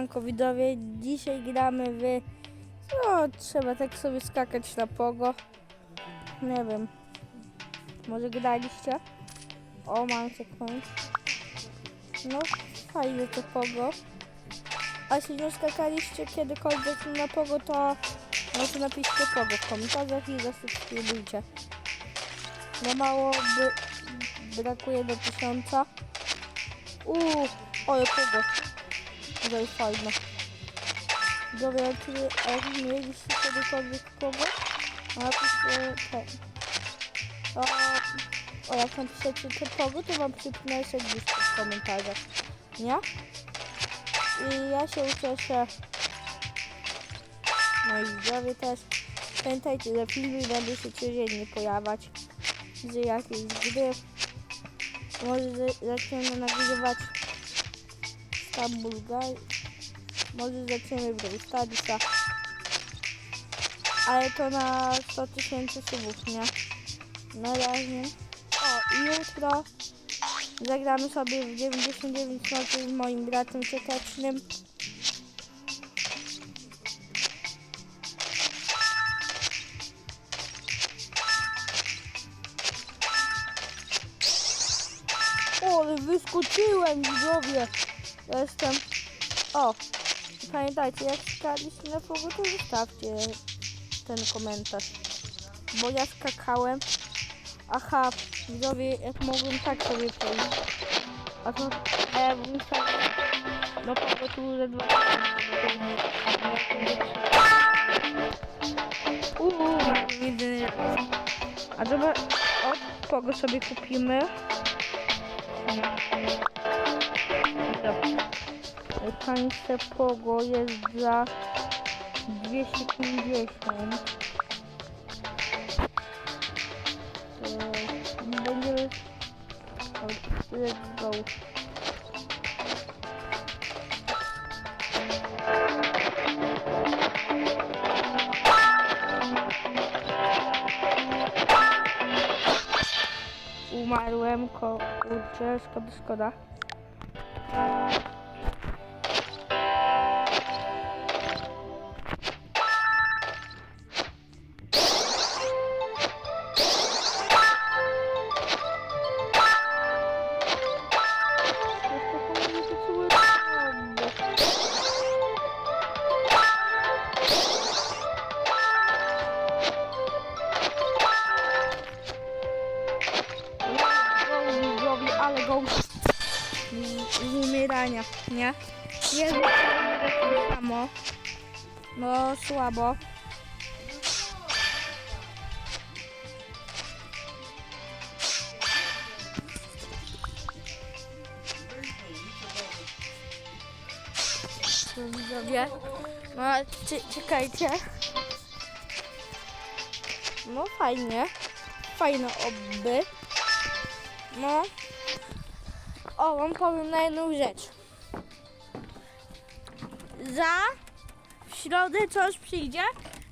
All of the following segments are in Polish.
Siemanko widzowie, dzisiaj gramy w... No, trzeba tak sobie skakać na pogo. Nie wiem. Może graliście? O, mam checkpoint. No, fajnie to pogo. A jeśli nie skakaliście kiedykolwiek na pogo, to może napiszcie pogo w komentarzach i zasubskrybujcie. No mało by... brakuje do tysiąca. Uuu, ale pogo. Jest fajne. Dobra, czy a jak mieliście kiedykolwiek kogo? Napiszcie ten. O, o jak napiszecie te pogo, to wam przypnę serduszko w komentarzach. Nie? I ja się ucieszę. No i widzowie też. Pamiętajcie, że filmy będą się codziennie pojawiać. Z jakiejś gry. Może za- zaczniemy nagrywać Guy. Może zaczniemy Brawl Starsa. Ale to na 100 tysięcy subów, nie? Na razie. O, i jutro zagramy sobie w 99 nocy z moim bratem ciekawnym. O, ale wyskoczyłem, widzowie. Jestem. O, pamiętajcie, jak skakaliście na fogo, to zostawcie ten komentarz. Bo ja skakałem. Aha, widzowie, jak mogłem tak sobie powiedzieć. A to, a ja bym no po tu ze dwa. Uuu, widzę. A dobra, od kogo sobie kupimy? Dobra. Tańsze pogo jest za 250. To Będziemy... Let's go. Umarłem, kurczę, szkoda, szkoda. Nie tak samo. No słabo. Tu Widzowie, no cie- czekajcie. No fajnie. Fajne obby. No. O, wam powiem na jedną rzecz. Za w środę coś przyjdzie,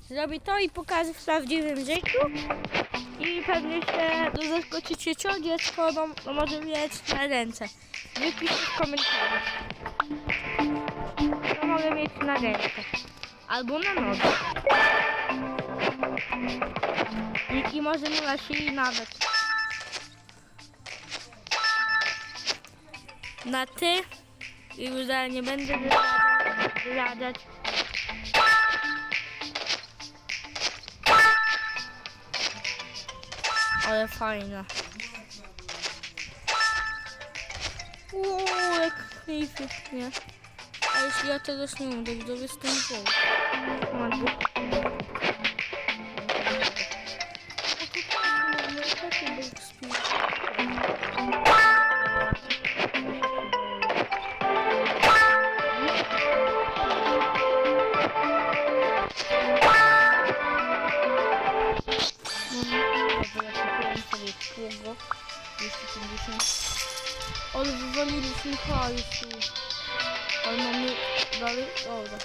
zrobi to i pokaże w prawdziwym życiu. I pewnie się zaskoczycie, co dziecko no, no może mieć na ręce. Wypiszcie w komentarzach. Co mogę mieć na ręce. Albo na nodze. I, może nie na szyi nawet. na ty i już nie będę wyradzać. Ale fajna. Uuu, jak creepy, nie? A jeśli ja czegoś nie uda, to jestem zły. Szkło. 250. Ale wywaliliśmy hajsu. Ale mamy dalej... Dobra.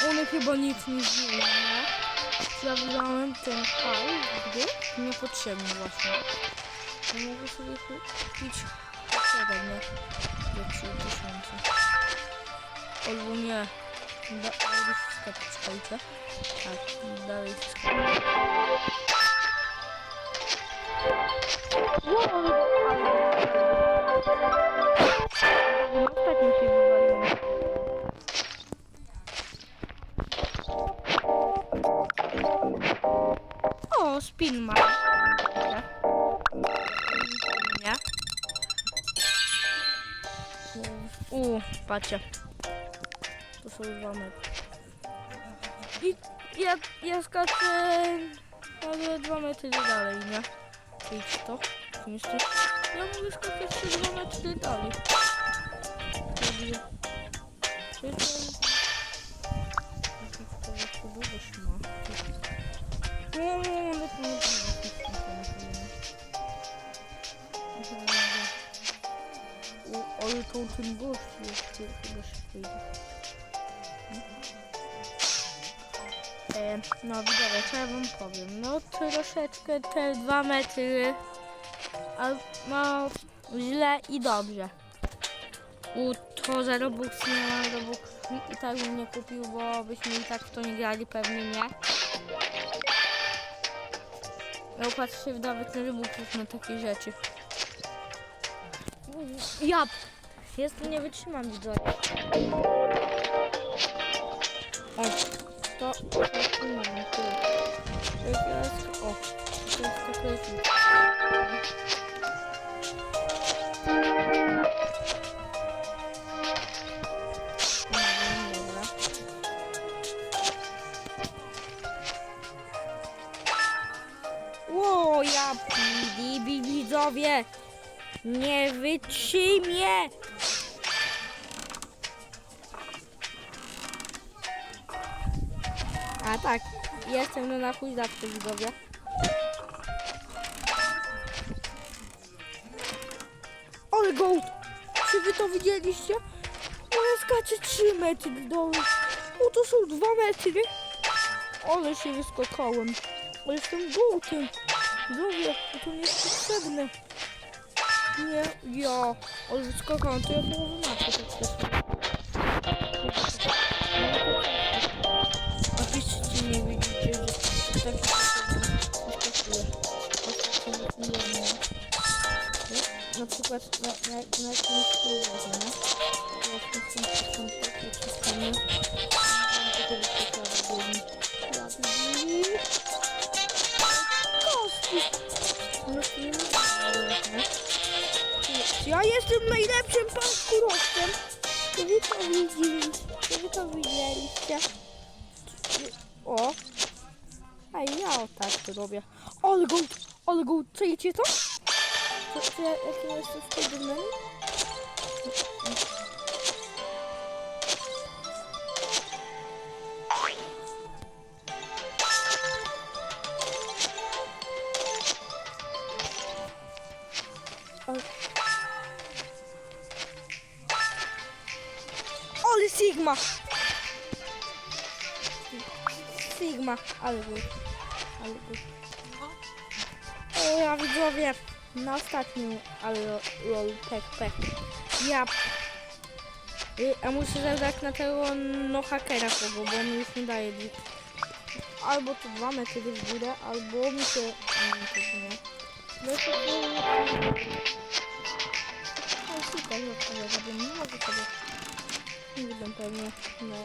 Ale one chyba nic nie nie? Ja wydałem ten hajs, gdy? Niepotrzebny właśnie. To mogę sobie kupić... Potrzebne, nie? Do 3000. Albo nie. Da, dalej się sklepać. Tak, dalej się sklepać. Mi się wywaliło. O, spin ma. Nie. U, patrzcie. To są metry. I ja, ja skaczę prawie dwa metry dalej, nie? Idź to. Myślę, ja mogę skakać jeszcze dwa metry dalej. Robię. Czy to... Jaka to długość ma? No, no, no, no, no, no, O, ale to ten gość jest, ty chyba się wyjdzie. No widzowie, co ja wam powiem? No troszeczkę te dwa metry, a, no źle i dobrze. U to za Robux nie mam Robux i tak bym nie kupił, bo byśmy i tak w to nie grali, pewnie nie. Ja patrzę w nawet na Robuxów na takie rzeczy. Ja jest nie wytrzymam widzowie. To, o, to jest tak widzowie! Nie wytrzymie! Tak, jestem no na chuj zawsze widzowie. Ale gołd! Czy wy to widzieliście? Ona skacze 3 metry w dołu. O, to są 2 metry. Ale się wyskakałem. Ale jestem gołtem. Widzowie, to nie jest potrzebne. Nie, ja. Ale wyskakałem, to ja połowę mapy tak przykład na, na, na jakimś próbowym, nie? Ja w tym przestanie, to wyskakała biegnie. Ja biegnie. Kostki! No nie ma? Ja jestem najlepszym parkurowcem! To wy to widzieliście, to wy to widzieliście. O! A ja o tak to robię. Ale go, ale czujecie to? To, to ja, jak ja jestem w Spidermanie? Ale... Sigma! Sigma, ale good. Ale good. O ja widzowie, na ostatnim, ale lo- lol, pek, pek. Ja... Y, A muszę zadać na tego no hakera kogo, bo mi już nie daje. Albo to dwa metry w górę, albo mi się... Nie. No to... Super, że sobie nie mogę sobie... Nie będę pewnie... No...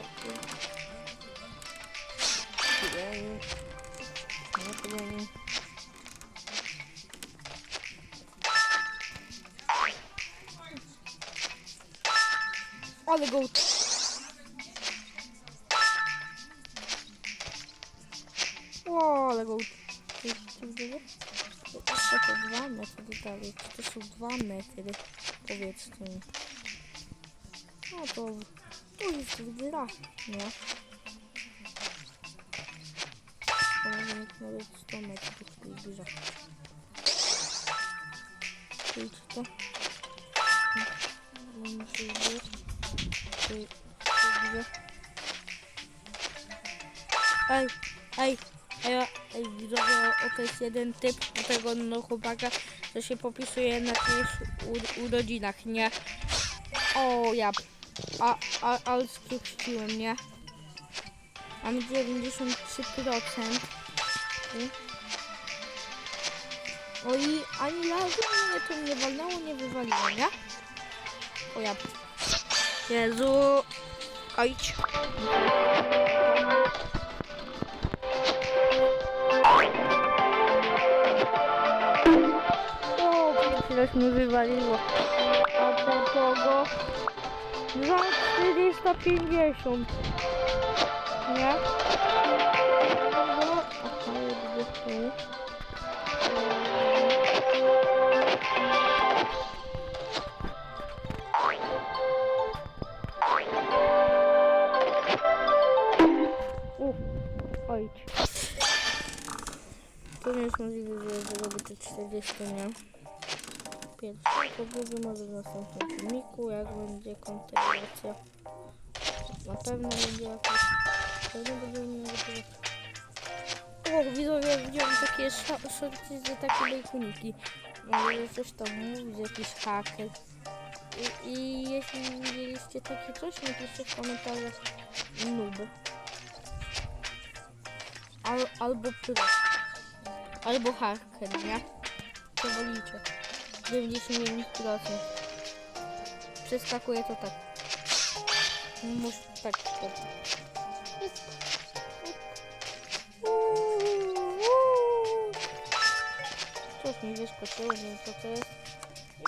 Ale go. O, ale go. To to dwa metry dalej. To są dwa metry. Powiedzcie mi. No to... To jest gra, nie? To może mieć nawet 100 metrów grze. Idź to. Muszę zbiec. Gdzie? Ej, ej, ej, ej, widzowie, to jest jeden typ tego no, chłopaka, że się popisuje na u- urodzinach, nie? O, ja, A, a, ale spuściłem, nie? Mam 93%. I- O i ani razu mnie to nie walnęło, nie wywaliło, nie? O ja. Jezu. Ojdź. Chwilę mnie wywaliło. A ten kogo? Za 450. Nie? 40, nie? Pierwszy podróży może w następnym filmiku, jak będzie kontynuacja. Na pewno będzie jakoś... Pewno będziemy jakieś... O, widzowie, widziałem takie szo- shorty, że takie bejkuniki. Może coś tam mówić, jakiś haker. I, I jeśli widzieliście takie coś, napiszcie w komentarzach noob. Al, albo pro. Albo haker, nie? Co wolicie? 99%. Przeskakuje to tak. Muszę tak. tak. Coś mi wyskoczyło, nie wiem co to jest.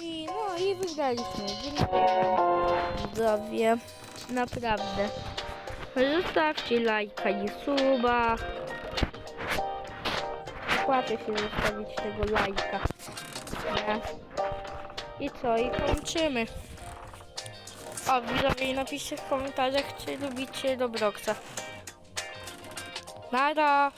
I no i wygraliśmy. Widzowie. Naprawdę. Zostawcie lajka i suba. Opłaca się zostawić tego lajka. I co? I kończymy. O, widzowie, napiszcie w komentarzach, czy lubicie Dobroxa. Nara!